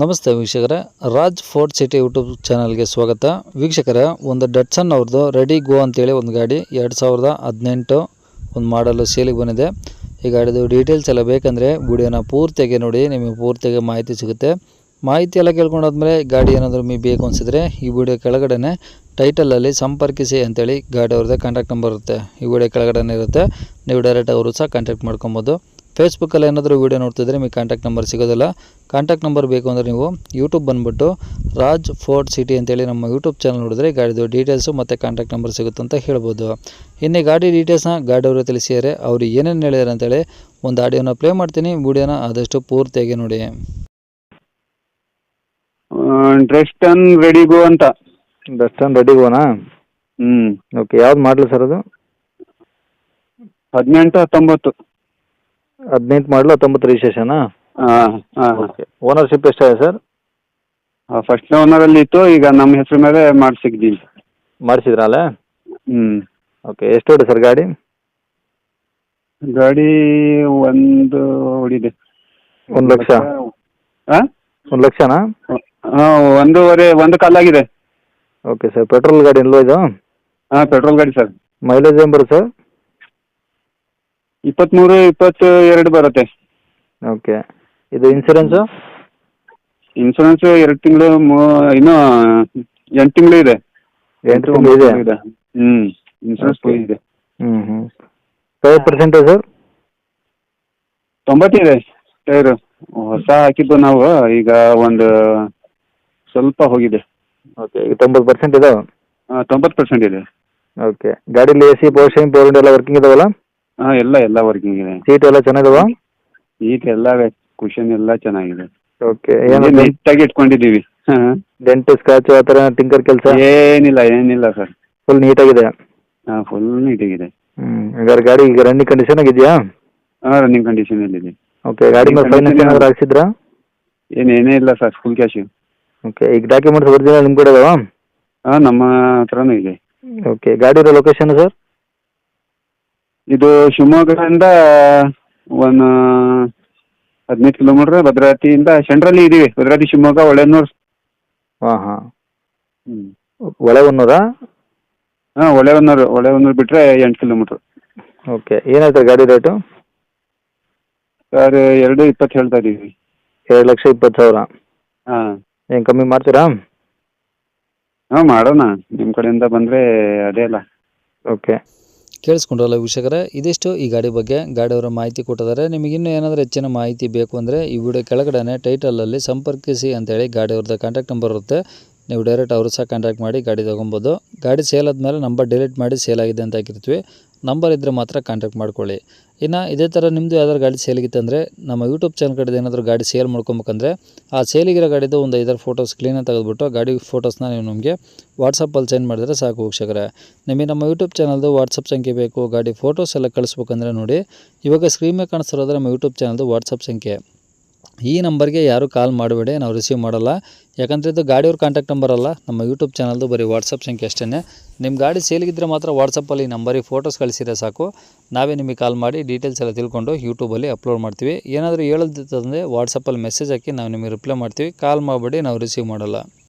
ನಮಸ್ತೆ ವೀಕ್ಷಕರೇ. Raj fort city YouTube ಚಾನಲ್ಗೆ ಸ್ವಾಗತ. ವೀಕ್ಷಕರೇ, ಒಂದು ಡಟ್ಸನ್ ಅವ್ರದ್ದು ರೆಡಿ ಗೋ ಅಂತೇಳಿ ಒಂದು ಗಾಡಿ, ಎರಡು ಸಾವಿರದ ಹದಿನೆಂಟು ಒಂದು ಮಾಡಲು ಸೇಲಿಗೆ ಬಂದಿದೆ. ಈ ಗಾಡಿದು ಡೀಟೇಲ್ಸ್ ಎಲ್ಲ ಬೇಕಂದರೆ ವಿಡಿಯೋನ ಪೂರ್ತಿಯಾಗಿ ನೋಡಿ, ನಿಮಗೆ ಪೂರ್ತಿಯಾಗಿ ಮಾಹಿತಿ ಸಿಗುತ್ತೆ. ಮಾಹಿತಿ ಎಲ್ಲ ಕೇಳ್ಕೊಂಡಾದ್ಮೇಲೆ ಗಾಡಿ ಏನಾದರೂ ಮೀ ಬೇಕು ಅನಿಸಿದ್ರೆ ಈ ವಿಡಿಯೋ ಕೆಳಗಡೆ ಟೈಟಲಲ್ಲಿ ಸಂಪರ್ಕಿಸಿ ಅಂತೇಳಿ ಗಾಡಿ ಅವ್ರದ್ದೇ ಕಾಂಟ್ಯಾಕ್ಟ್ ನಂಬರ್ ಇರುತ್ತೆ. ಈ ವಿಡಿಯೋ ಕೆಳಗಡೆ ಇರುತ್ತೆ. ನೀವು ಡೈರೆಕ್ಟ್ ಅವರು ಸಹ ಕಾಂಟ್ಯಾಕ್ಟ್ ಮಾಡ್ಕೊಬೋದು. ಫೇಸ್ಬುಕ್ಕಲ್ಲಿ ಏನಾದರೂ ವೀಡಿಯೋ ನೋಡ್ತಿದ್ರೆ ನಿಮಗೆ ಕಾಂಟ್ಯಾಕ್ಟ್ ನಂಬರ್ ಸಿಗೋದಿಲ್ಲ. ಕಾಂಟ್ಯಾಕ್ಟ್ ನಂಬರ್ ಬೇಕು ಅಂದರೆ ನೀವು ಯೂಟ್ಯೂಬ್ ಬಂದುಬಿಟ್ಟು ರಾಜ್ ಫೋರ್ಟ್ ಸಿಟಿ ಅಂತೇಳಿ ನಮ್ಮ ಯೂಟ್ಯೂಬ್ ಚಾನಲ್ ನೋಡಿದ್ರೆ ಗಾಡಿದು ಡೀಟೇಲ್ಸು ಮತ್ತು ಕಾಂಟ್ಯಾಕ್ಟ್ ನಂಬರ್ ಸಿಗುತ್ತೆ ಅಂತ ಹೇಳ್ಬೋದು. ಇನ್ನು ಗಾಡಿ ಡೀಟೇಲ್ಸ್ನ ಗಾಡಿಯವರು ತಿಳಿಸಿದರೆ ಅವರು ಏನೇನು ಹೇಳಿದ್ದಾರೆ ಅಂತೇಳಿ ಒಂದು ಆಡಿಯೋನ ಪ್ಲೇ ಮಾಡ್ತೀನಿ. ವೀಡಿಯೋನ ಆದಷ್ಟು ಪೂರ್ತಿಯಾಗಿ ನೋಡಿ. ಡ್ರೆಸ್ಟನ್ ರೆಡಿಗೋ ಅಂತ. ಡಸ್ಟನ್ ರೆಡಿಗೋನಾ ಹ್ಞೂ ಓಕೆ ಯಾವ್ದು ಮಾಡಲು ಸರ್ ಅದು? ಹದಿನೆಂಟು ಹತ್ತೊಂಬತ್ತು. ಹದಿನೆಂಟು ಮಾಡಲು ಹತ್ತೊಂಬತ್ತು ರಿಜಿಸ್ಟ್ರೇಷನಾ ಹಾಂ ಹಾಂ ಓಕೆ ಓನರ್ಶಿಪ್ ಎಷ್ಟಾಗಿದೆ ಸರ್ ಫಸ್ಟ್ ಓನರಲ್ಲಿ ಇತ್ತು ಈಗ ನಮ್ಮ ಹೆಸರು ಮೇಲೆ ಮಾಡಿಸಿದ್ದೀನಿ ಮಾಡಿಸಿದ್ರಲ್ಲ ಹ್ಞೂ ಓಕೆ ಎಷ್ಟು ಹೊಡೆ ಸರ್ ಗಾಡಿ? ಗಾಡಿ ಒಂದು ಹೊಡಿದೆ ಒಂದು ಲಕ್ಷ? ಹಾಂ ಒಂದು ಲಕ್ಷನಾ? ಹಾಂ ಒಂದೂವರೆ ಒಂದು ಕಾಲಾಗಿದೆ ಓಕೆ ಸರ್ ಪೆಟ್ರೋಲ್ ಗಾಡಿ ಇಲ್ವಾ ಇದು? ಹಾಂ ಪೆಟ್ರೋಲ್ ಗಾಡಿ ಸರ್ ಮೈಲೇಜ್ ಏನು ಬರುತ್ತೆ? ಸರ್ ಇಪ್ಪತ್ತ್ಮೂರು ಇಪ್ಪತ್ತು ಎರಡು ಬರುತ್ತೆ. ಓಕೆ ಇದು ಇನ್ಸೂರೆನ್ಸು ಇನ್ಸೂರೆನ್ಸ್ ಎರಡು ತಿಂಗಳು ಇನ್ನೂ ಎಂಟು ತಿಂಗಳು ಇದೆ. ಎಂಟು ತಿಂಗಳು ಇದೆ? ಹ್ಞೂ ಇನ್ಸೂರೆನ್ಸ್ Okay. ಇದೆ. ಹ್ಞೂ ಹ್ಞೂ ಟೈರ್ ಪರ್ಸೆಂಟೇಜ್ ಸರ್ ತೊಂಬತ್ತಿದೆ ಟೈರು ಹೊಸ ಹಾಕಿದ್ದು ನಾವು ಈಗ ಒಂದು ಸ್ವಲ್ಪ ಹೋಗಿದೆ. ಓಕೆ ಈಗ ತೊಂಬತ್ತು ಪರ್ಸೆಂಟ್ ಇದಾವೆ? ತೊಂಬತ್ತು ಪರ್ಸೆಂಟ್ ಇದೆ. ಓಕೆ ಗಾಡೀಲಿ A C power steering power ಎಲ್ಲ ವರ್ಕಿಂಗ್ ಇದಾವಲ್ಲ? ಹಾಂ ಎಲ್ಲ ಎಲ್ಲ ವರ್ಕಿಂಗ್ ಇದೆ. ಸೀಟ್ ಎಲ್ಲ ಚೆನ್ನಾಗಿದಾವ? ಈಗ ಎಲ್ಲ ಕುಷನ್ ಎಲ್ಲ ಚೆನ್ನಾಗಿದೆ. ಓಕೆ ಏನು ನೀಟಾಗಿ ಇಟ್ಕೊಂಡಿದ್ದೀವಿ. ಹಾಂ ಡೆಂಟ್ ಸ್ಕ್ರಾಚು ಆ ಥರ ಟಿಂಕರ್ ಕೆಲಸ? ಏನಿಲ್ಲ ಏನಿಲ್ಲ ಸರ್ ಫುಲ್ ನೀಟಾಗಿದೆ ಹಾಂ ಫುಲ್ ನೀಟಾಗಿದೆ ಹ್ಞೂ ಹಾಗಾದ್ರೆ ಗಾಡಿ ಈಗ ರನ್ನಿಂಗ್ ಕಂಡೀಷನ್ ಆಗಿದೆಯಾ? ಹಾಂ ರನ್ನಿಂಗ್ ಕಂಡೀಷನಲ್ಲಿದೆ ಓಕೆ ಗಾಡಿ ಮೇಲೆ ಫೈನಾನ್ಸ್ ಏನಾದರೂ ಹಾಕ್ಸಿದ್ರಾ? ಏನು ಇಲ್ಲ ಸರ್ ಫುಲ್ ಕ್ಯಾಶು ಓಕೆ ಈಗ ಡಾಕ್ಯುಮೆಂಟ್ಸ್ ಒರಿಜಿನಲ್ ನಿಮ್ಮ ಕಡೆ ಇದಾವಾ ಹಾಂ ನಮ್ಮ ಹತ್ರನೂ ಇದೆ. ಓಕೆ ಗಾಡಿ ಇರೋ ಲೊಕೇಶನ್ ಸರ್ ಇದು ಶಿವಮೊಗ್ಗದಿಂದ ಒಂದು ಹದಿನೈದು ಕಿಲೋಮೀಟ್ರ್ ಭದ್ರಾವತಿಯಿಂದ ಸೆಂಟ್ರಲ್ಲಿ ಇದ್ದೀವಿ ಭದ್ರಾವತಿ ಶಿವಮೊಗ್ಗ ಒಳೆನೂರು. ಹಾಂ ಹಾಂ. ಹ್ಞೂ ಒಳವನ್ನೂರಾ ಹಾಂ ಒಳೆಹೊನ್ನೂರು ಒಳೆಹೊನ್ನೂರು ಬಿಟ್ಟರೆ ಎಂಟು ಕಿಲೋಮೀಟ್ರ್ ಓಕೆ ಏನಾಯ್ತು ಗಾಡಿ ರೇಟು ಸರ್ ಎರಡು ಇಪ್ಪತ್ತು ಹೇಳ್ತಾ ಇದ್ದೀವಿ ಎರಡು ಲಕ್ಷ ಇಪ್ಪತ್ತು ಸಾವಿರ. ಹಾಂ. ಏನು ಕಮ್ಮಿ ಮಾಡ್ತೀರಾ? ಹಾಂ ಮಾಡೋಣ. ನಿಮ್ಮ ಕಡೆಯಿಂದ ಬಂದರೆ ಅದೇ ಅಲ್ಲ. ಓಕೆ ಕೇಳಿಸ್ಕೊಂಡ್ರಲ್ಲ ವೀಕ್ಷಕರೇ, ಇದಿಷ್ಟು ಈ ಗಾಡಿ ಬಗ್ಗೆ ಗಾಡಿಯವರ ಮಾಹಿತಿ ಕೊಟ್ಟಿದ್ದಾರೆ. ನಿಮಗೆ ಇನ್ನೂ ಏನಾದರೂ ಹೆಚ್ಚಿನ ಮಾಹಿತಿ ಬೇಕು ಅಂದರೆ ಈ ವಿಡಿಯೋ ಕೆಳಗಡೆ ಟೈಟಲಲ್ಲಿ ಸಂಪರ್ಕಿಸಿ ಅಂತೇಳಿ ಗಾಡಿಯವ್ರದ್ದು ಕಾಂಟ್ಯಾಕ್ಟ್ ನಂಬರ್ ಇರುತ್ತೆ. ನೀವು ಡೈರೆಕ್ಟ್ ಅವರು ಸಹ ಕಾಂಟ್ಯಾಕ್ಟ್ ಮಾಡಿ ಗಾಡಿ ತೊಗೊಬೋದು. ಗಾಡಿ ಸೇಲ್ ಆದಮೇಲೆ ನಂಬರ್ ಡಿಲೀಟ್ ಮಾಡಿ ಸೇಲ್ ಆಗಿದೆ ಅಂತ ಹಾಕಿರ್ತೀವಿ. ನಂಬರ್ ಇದ್ದರೆ ಮಾತ್ರ ಕಾಂಟ್ಯಾಕ್ಟ್ ಮಾಡ್ಕೊಳ್ಳಿ. ಇನ್ನು ಇದೇ ಥರ ನಿಮ್ಮದು ಯಾವ್ದಾದ್ರು ಗಾಡಿ ಸೇಲಿಗಿತ್ತಂದರೆ ನಮ್ಮ ಯೂಟ್ಯೂಬ್ ಚಾನಲ್ ಕಡೆ ಏನಾದರೂ ಗಾಡಿ ಸೇಲ್ ಮಾಡ್ಕೊಬೇಕಂದ್ರೆ ಆ ಸೇಲಿಗಿರೋ ಗಾಡಿದು ಒಂದು ಐದಾರು ಫೋಟೋಸ್ ಕ್ಲೀನಾಗಿ ತೆಗೆದುಬಿಟ್ಟು ಗಾಡಿ ಫೋಟೋಸ್ನ ನೀವು ನಮಗೆ ವಾಟ್ಸಪ್ಪಲ್ಲಿ ಸೆಂಡ್ ಮಾಡಿದರೆ ಸಾಕು ವೀಕ್ಷಕರೇ. ನಿಮಗೆ ನಮ್ಮ ಯೂಟ್ಯೂಬ್ ಚಾನಲ್ದು ವಾಟ್ಸಪ್ ಸಂಖ್ಯೆ ಬೇಕು, ಗಾಡಿ ಫೋಟೋಸ್ ಎಲ್ಲ ಕಳಿಸ್ಬೇಕಂದ್ರೆ ನೋಡಿ. ಇವಾಗ ಸ್ಕ್ರೀನ್ ಮೇಲೆ ಕಾಣಿಸ್ತಿರೋದ್ರೆ ನಮ್ಮ ಯೂಟ್ಯೂಬ್ ಚಾನಲ್ದು ವಾಟ್ಸಪ್ ಸಂಖ್ಯೆ. ಈ ನಂಬರ್ಗೆ ಯಾರೂ ಕಾಲ್ ಮಾಡಬೇಡಿ, ನಾವು ರಿಸೀವ್ ಮಾಡಲ್ಲ. ಯಾಕಂದರೆ ಇದು ಗಾಡಿಯವ್ರ ಕಾಂಟ್ಯಾಕ್ಟ್ ನಂಬರ್ ಅಲ್ಲ, ನಮ್ಮ ಯೂಟ್ಯೂಬ್ ಚಾನಲ್ದು ಬರೀ ವಾಟ್ಸಪ್ ಸಂಖ್ಯೆ ಅಷ್ಟೇ ನಿಮ್ಮ ಗಾಡಿ ಸೇಲಿಗಿದ್ರೆ ಮಾತ್ರ ವಾಟ್ಸಪ್ಪಲ್ಲಿ ಈ ನಂಬರಿಗೆ ಫೋಟೋಸ್ ಕಳಿಸಿದ್ರೆ ಸಾಕು. ನಾವೇ ನಿಮಗೆ ಕಾಲ್ ಮಾಡಿ ಡೀಟೇಲ್ಸ್ ಎಲ್ಲ ತಿಳ್ಕೊಂಡು ಯೂಟ್ಯೂಬಲ್ಲಿ ಅಪ್ಲೋಡ್ ಮಾಡ್ತೀವಿ. ಏನಾದರೂ ಹೇಳೋದಿತ್ತಂದರೆ ವಾಟ್ಸಪ್ಪಲ್ಲಿ ಮೆಸೇಜ್ ಹಾಕಿ ನಾವು ನಿಮಗೆ ರಿಪ್ಲೈ ಮಾಡ್ತೀವಿ. ಕಾಲ್ ಮಾಡಬೇಡಿ, ನಾವು ರಿಸೀವ್ ಮಾಡಲ್ಲ.